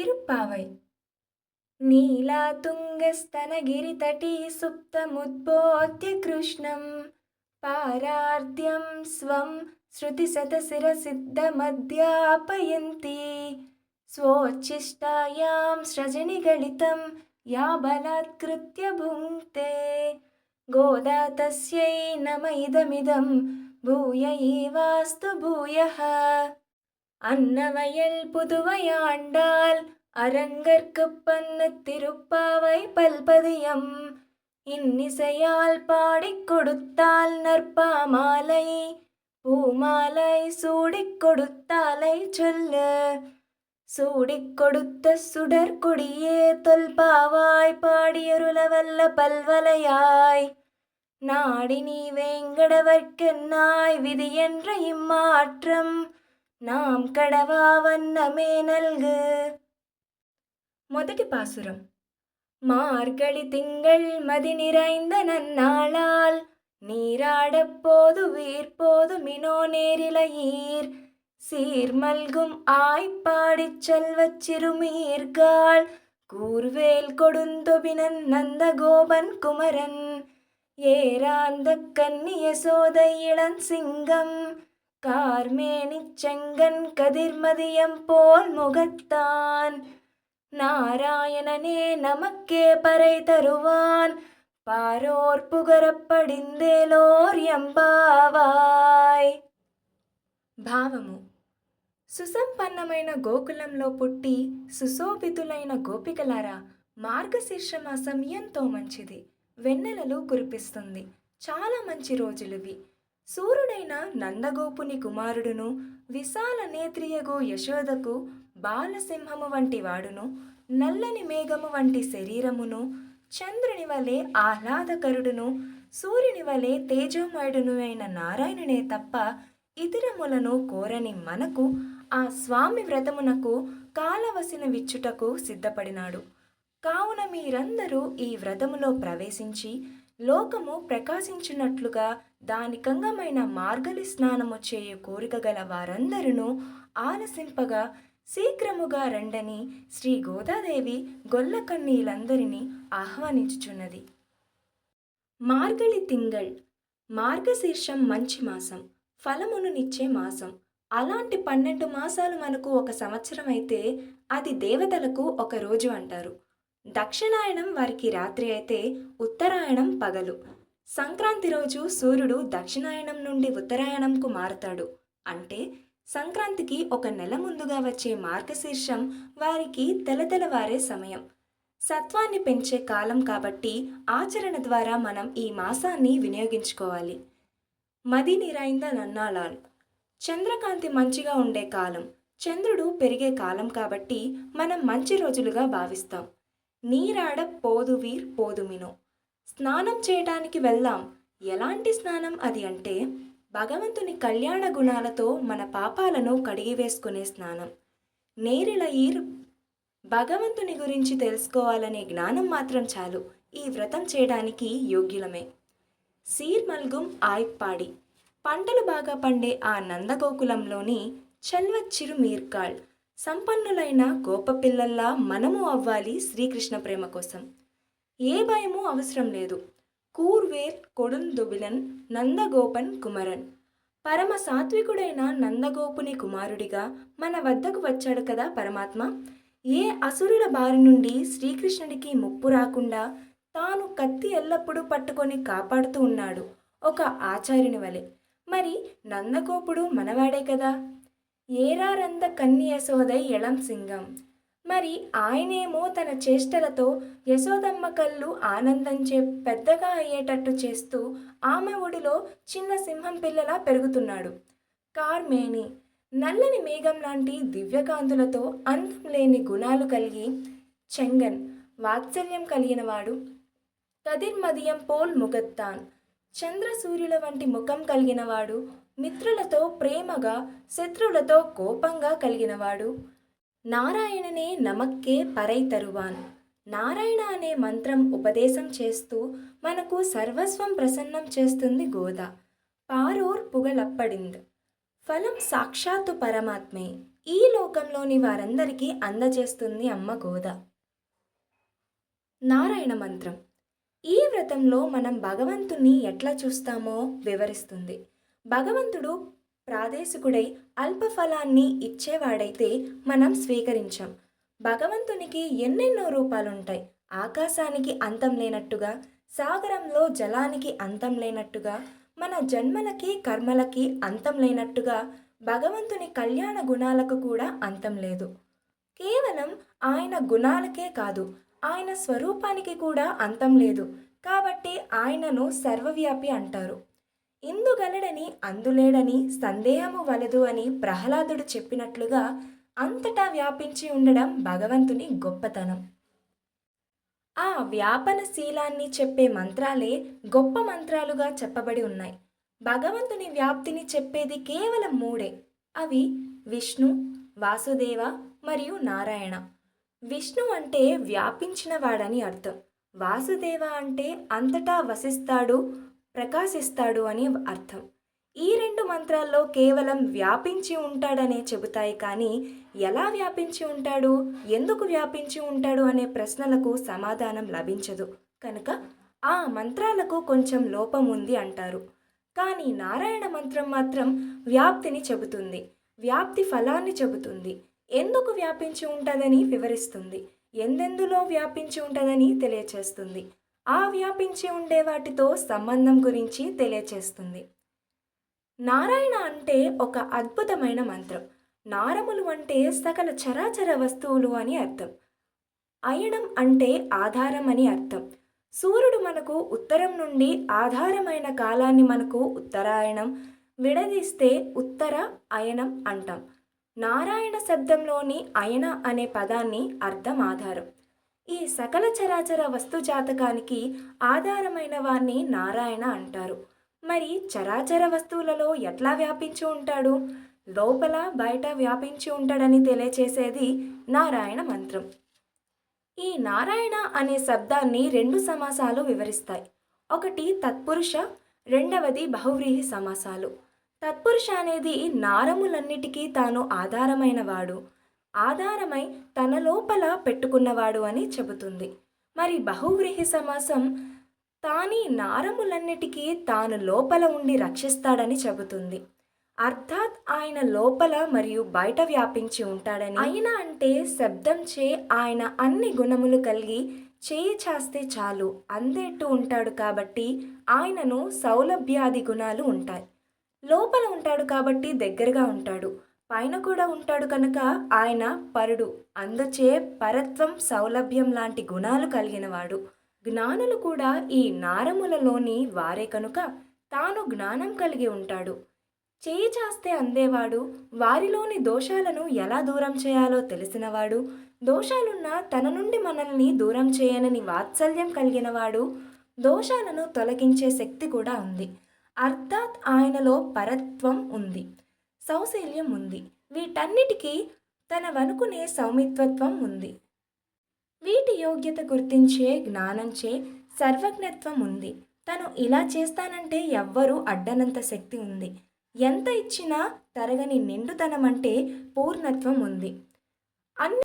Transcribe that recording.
तिरुप्पावै नीला तुङ्गस्तनगिरितटीसुप्तमुद्बोध्य कृष्णं पारार्त्यं स्वं श्रुतिशतशिरसिद्धमध्यापयन्ती स्वोच्छिष्टायां स्रजनिगणितं या बलात्कृत्य भुङ्क्ते गोदा तस्यै नम इदमिदं भूय एवास्तु भूयः அன்னவயல் புதுவையாண்டால் அரங்கற்கு பண்ணு திருப்பாவை பல்பதியம். இன்னிசையால் பாடிக் கொடுத்தால் நற்பாமாலை பூமாலை சூடிக் கொடுத்தாலை சொல்லு. சூடிக் கொடுத்த சுடர் கொடியே தொல்பாவாய் பாடியருளவல்ல பல்வலையாய். நாடி நீ வேங்கடவர்க்கென்னாய் விதி என்ற இம்மாற்றம் நாம் கடவா வண்ணமே நல்கு మొదటి పాసురం మార్గళి తింగళ్ మది நிறைந்த நன்னாளால் நீராடப்போது வீர்ப்போது மினோ நேரிலையீர் சீர்மல்கும் ஆய்ப்பாடிச் செல்வச் சிறுமீர்காள் கூர்வேல் கொடுந்தொபினன் நந்தகோபன் குமரன் ஏராந்த கன்னிய சோதை இளன் சிங்கம் கார்மேனிச் செங்கன் கதிர்மதியம் போல் முகத்தான் நாராயணனே நமக்கே பறை தருவான் பாரோர் புகரப்படிந்தேலோர் எம்பாவாய் భావము సుసంపన్నమైన గోకులంలో పుట్టి సుశోభితులైన గోపికలారా మార్గశీర్ష మాసం ఎంతో మంచిది వెన్నెలలు కురిపిస్తుంది చాలా మంచి రోజులువి సూర్యుడైన నందగోపుని కుమారుడును విశాల నేత్రియగు యశోదకు బాలసింహము వంటి వాడును నల్లని మేఘము వంటి శరీరమును చంద్రుని వలె ఆహ్లాదకరుడును సూర్యుని వలె తేజోమయుడును అయిన నారాయణునే తప్ప ఇతరములను కోరని మనకు ఆ స్వామి వ్రతమునకు కాలవసిన విచ్చుటకు సిద్ధపడినాడు. కావున మీరందరూ ఈ వ్రతములో ప్రవేశించి లోకము ప్రకాశించినట్లుగా దానికంగమైన మార్గలి స్నానము చేయు కోరిక గల వారందరూ ఆలసింపగా శీఘ్రముగా రండని శ్రీ గోదాదేవి గొల్లకన్నీలందరినీ ఆహ్వానించుచున్నది. మార్గళి తింగళ్ మార్గశీర్షం మంచి మాసం ఫలమును నిచ్చే మాసం. అలాంటి పన్నెండు మాసాలు మనకు ఒక సంవత్సరం అయితే అది దేవతలకు ఒక రోజు అంటారు. దక్షిణాయనం వారికి రాత్రి అయితే ఉత్తరాయణం పగలు. సంక్రాంతి రోజు సూర్యుడు దక్షిణాయనం నుండి ఉత్తరాయణంకు మారతాడు. అంటే సంక్రాంతికి ఒక నెల ముందుగా వచ్చే మార్గశీర్షం వారికి తెలతెలవారే సమయం. సత్వాన్ని పెంచే కాలం కాబట్టి ఆచరణ ద్వారా మనం ఈ మాసాన్ని వినియోగించుకోవాలి. మది నిరాయింద నన్నాళాల్ చంద్రకాంతి మంచిగా ఉండే కాలం. చంద్రుడు పెరిగే కాలం కాబట్టి మనం మంచి రోజులుగా భావిస్తాం. నీరాడ పోదువీర్ పోదుమినో. స్నానం చేయటానికి వెళ్దాం. ఎలాంటి స్నానం అది అంటే భగవంతుని కళ్యాణ గుణాలతో మన పాపాలను కడిగివేసుకునే స్నానం. నేరిలయీర్ భగవంతుని గురించి తెలుసుకోవాలనే జ్ఞానం మాత్రం చాలు. ఈ వ్రతం చేయడానికి యోగ్యులమే. సీర్మల్గుం ఆయ్పాడి పంటలు బాగా పండే ఆ నందగోకులంలోని చల్వచ్చిరు మీర్కాళ్ సంపన్నులైన గోపపిల్లల్లా మనము అవ్వాలి శ్రీకృష్ణ ప్రేమ కోసం. ఏ భయము అవసరం లేదు. కూర్వేర్ కొడుందుబిలన్ నందగోపన్ కుమరన్. పరమ సాత్వికుడైన నందగోపుని కుమారుడిగా మన వద్దకు వచ్చాడు కదా పరమాత్మ. ఏ అసురుల బారి నుండి శ్రీకృష్ణుడికి ముప్పు రాకుండా తాను కత్తి ఎల్లప్పుడూ పట్టుకొని కాపాడుతూ ఉన్నాడు ఒక ఆచార్యుని వలె. మరి నందగోపుడు మనవాడే కదా? ఏరారంద కన్ని యశోదై ఎళం సింగం. మరి ఆయనేమో తన చేష్టలతో యశోదమ్మ కళ్ళు ఆనందంచే పెద్దగా అయ్యేటట్టు చేస్తూ ఆమె ఒడిలో చిన్న సింహం పిల్లలా పెరుగుతున్నాడు. కార్మేని నల్లని మేఘం లాంటి దివ్యకాంతులతో అంతం లేని గుణాలు కలిగి చెంగన్ వాత్సల్యం కలిగినవాడు. కదిర్మదియం పోల్ ముగత్తాన్ చంద్ర సూర్యుల వంటి ముఖం కలిగినవాడు మిత్రులతో ప్రేమగా శత్రువులతో కోపంగా కలిగినవాడు. నారాయణనే నమక్కే పరై తరువాన్. నారాయణ అనే మంత్రం ఉపదేశం చేస్తూ మనకు సర్వస్వం ప్రసన్నం చేస్తుంది గోద. పారోర్ పుగలప్పడింద్. ఫలం సాక్షాత్తు పరమాత్మే. ఈ లోకంలోని వారందరికీ అందజేస్తుంది అమ్మ గోద. నారాయణ మంత్రం. ఈ వ్రతంలో మనం భగవంతుణ్ణి ఎట్లా చూస్తామో వివరిస్తుంది. భగవంతుడు ప్రాదేశికుడై అల్ప ఫలాన్ని ఇచ్చేవాడైతే మనం స్వీకరించాం. భగవంతునికి ఎన్నెన్నో రూపాలుంటాయి. ఆకాశానికి అంతం లేనట్టుగా సాగరంలో జలానికి అంతం లేనట్టుగా మన జన్మలకి కర్మలకి అంతం లేనట్టుగా భగవంతుని కళ్యాణ గుణాలకు కూడా అంతం లేదు. కేవలం ఆయన గుణాలకే కాదు ఆయన స్వరూపానికి కూడా అంతం లేదు. కాబట్టి ఆయనను సర్వవ్యాపి అంటారు. ఇందుగలడని అందులేడని సందేహము వలదు అని ప్రహ్లాదుడు చెప్పినట్లుగా అంతటా వ్యాపించి ఉండడం భగవంతుని గొప్పతనం. ఆ వ్యాపన శీలాన్ని చెప్పే మంత్రాలే గొప్ప మంత్రాలుగా చెప్పబడి ఉన్నాయి. భగవంతుని వ్యాప్తిని చెప్పేది కేవలం మూడే. అవి విష్ణు వాసుదేవ మరియు నారాయణ. విష్ణు అంటే వ్యాపించినవాడని అర్థం. వాసుదేవ అంటే అంతటా వసిస్తాడు ప్రకాశిస్తాడు అని అర్థం. ఈ రెండు మంత్రాల్లో కేవలం వ్యాపించి ఉంటాడనే చెబుతాయి కానీ ఎలా వ్యాపించి ఉంటాడు? ఎందుకు వ్యాపించి ఉంటాడు అనే ప్రశ్నలకు సమాధానం లభించదు. కనుక ఆ మంత్రాలకు కొంచెం లోపం ఉంది అంటారు. కానీ నారాయణ మంత్రం మాత్రం వ్యాప్తిని చెబుతుంది. వ్యాప్తి ఫలాన్ని చెబుతుంది. ఎందుకు వ్యాపించి ఉంటుందని వివరిస్తుంది. ఎందెందులో వ్యాపించి ఉంటుందని తెలియచేస్తుంది. ఆ వ్యాపించి ఉండే వాటితో సంబంధం గురించి తెలియచేస్తుంది. నారాయణ అంటే ఒక అద్భుతమైన మంత్రం. నారములు అంటే సకల చరాచర వస్తువులు అని అర్థం. అయనం అంటే ఆధారం అని అర్థం. సూర్యుడు మనకు ఉత్తరం నుండి ఆధారమైన కాలాన్ని మనకు ఉత్తరాయణం విడదీస్తే ఉత్తర అయనం అంటాం. నారాయణ శబ్దంలోని అయన అనే పదాన్ని అర్థం ఆధారం. ఈ సకల చరాచర వస్తు జాతకానికి ఆధారమైన వాణ్ణి నారాయణ అంటారు. మరి చరాచర వస్తువులలో ఎట్లా వ్యాపించి ఉంటాడు? లోపల బయట వ్యాపించి ఉంటాడని తెలియచేసేది నారాయణ మంత్రం. ఈ నారాయణ అనే శబ్దాన్ని రెండు సమాసాలు వివరిస్తాయి. ఒకటి తత్పురుష రెండవది బహువ్రీహి సమాసాలు. తత్పురుష అనేది నారములన్నిటికీ తాను ఆధారమైన వాడు ఆధారమై తన లోపల పెట్టుకున్నవాడు అని చెబుతుంది. మరి బహువ్రీహి సమాసం తాని నారములన్నిటికీ తాను లోపల ఉండి రక్షిస్తాడని చెబుతుంది. అర్థాత్ ఆయన లోపల మరియు బయట వ్యాపించి ఉంటాడని ఆయన అంటే శబ్దంచే ఆయన అన్ని గుణములు కలిగి చేయి చేస్తే చాలు అందేట్టు ఉంటాడు కాబట్టి ఆయనను సౌలభ్యాది గుణాలు ఉంటాయి. లోపల ఉంటాడు కాబట్టి దగ్గరగా ఉంటాడు. పైన కూడా ఉంటాడు కనుక ఆయన పరుడు. అందుచే పరత్వం సౌలభ్యం లాంటి గుణాలు కలిగినవాడు. జ్ఞానులు కూడా ఈ నారములలోని వారే కనుక తాను జ్ఞానం కలిగి ఉంటాడు. చేయి చేస్తే అందేవాడు. వారిలోని దోషాలను ఎలా దూరం చేయాలో తెలిసినవాడు. దోషాలున్న తన నుండి మనల్ని దూరం చేయనని వాత్సల్యం కలిగినవాడు. దోషాలను తొలగించే శక్తి కూడా ఉంది. అర్థాత్ ఆయనలో పరత్వం ఉంది. సౌశల్యం ఉంది. వీటన్నిటికీ తన వనుకునే సౌమిత్వత్వం ఉంది. వీటి యోగ్యత గుర్తించే జ్ఞానంచే సర్వజ్ఞత్వం ఉంది. తను ఇలా చేస్తానంటే ఎవ్వరూ అడ్డనంత శక్తి ఉంది. ఎంత ఇచ్చినా తరగని నిండుతనం అంటే పూర్ణత్వం ఉంది. అన్ని